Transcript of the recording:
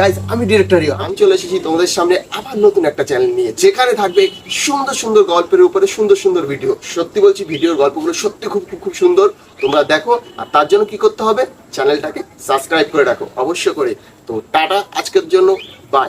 Guys আমি director আমি চলে এসেছি তোমাদের সামনে আবার নতুন একটা চ্যানেল নিয়ে, যেখানে থাকবে সুন্দর সুন্দর গল্পের উপরে সুন্দর সুন্দর ভিডিও সত্যি বলছি ভিডিওর গল্পগুলো সত্যি খুব খুব খুব সুন্দর। তোমরা দেখো, আর তার জন্য কি করতে হবে? চ্যানেলটাকে সাবস্ক্রাইব করে রাখো অবশ্য করে। তো টাটা, আজকের জন্য বাই